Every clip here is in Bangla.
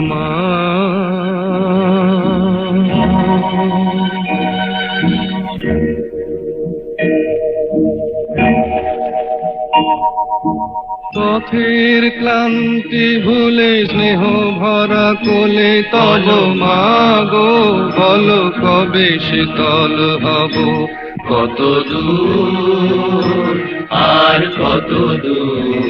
মা পথের ক্লান্তি ভুলে স্নেহ ভরা কোলে তব মাগো, বল কবে শীতল হব? কত দূর, আর কত দূর?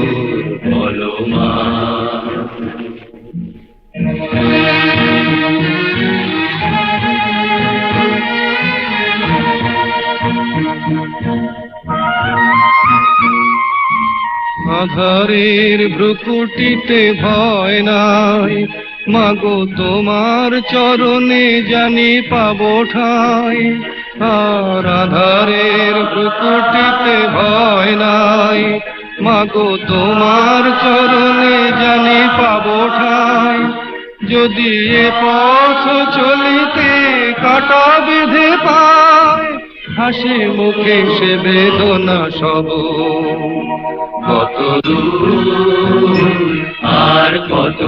আধারের ভ্রুকুটিতে ভয় নাই। মাগো, তোমার চরণে জানি পাবো ঠাই। আর আধারের ভ্রুকুটিতে ভয় নাই। মাগো, তোমার চরণে জানি পাবো ঠাই। যদি এ পথ চলিতে কাটা বেঁধে পায় হাসি মুখে সে বেদনা সব। কত আর কত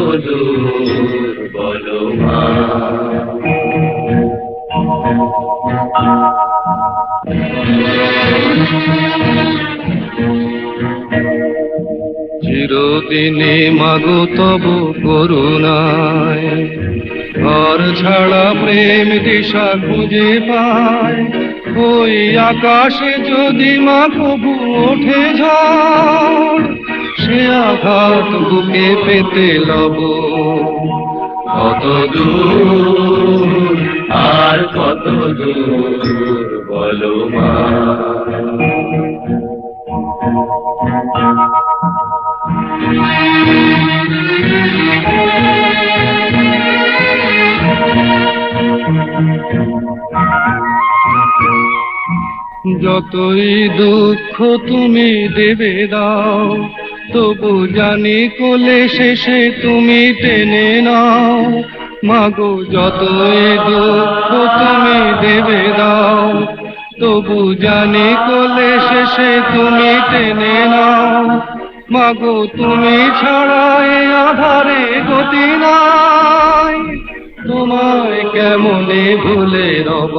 বলো চিরদিনে মাগো তব করুণায়। ঘর ছাড়া প্রেম দিশা খুঁজে পায়। ওই আকাশে যদি মা কবু ওঠে ঝড়, সে আঘাত বুকে পেতে লব। কত দূর, আর কত দূর বলো মা। যতই দুঃখ তুমি দেবে দাও, তবু জানি কোলে শেষে তুমি টেনে নাও। মাগো, যতই দুঃখ তুমি দেবে দাও, তবু জানি কোলে শেষে তুমি টেনে নাও। মাগো, তুমি ছাড়া এ আধারে গতি নাই, তোমায় কেমনে ভুলে রব?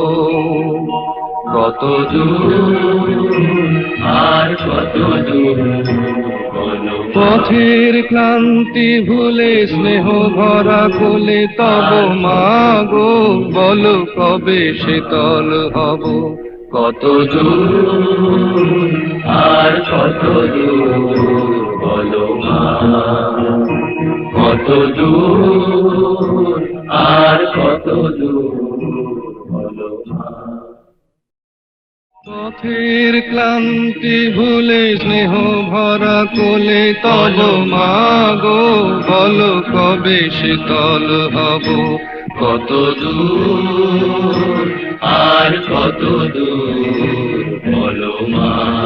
কত দূর কত। পথের ক্লান্তি ভুলে, স্নেহ ভরা কোলে তব মাগো, বলো কবে শীতল হব কত আর কত দূর, বলো কত দূর পথের ক্লান্তি ভুলে স্নেহ ভরা কোলে তল মাগো, বল কবে শীতল হব? কত দূর, আর কত দূর, বলো মা।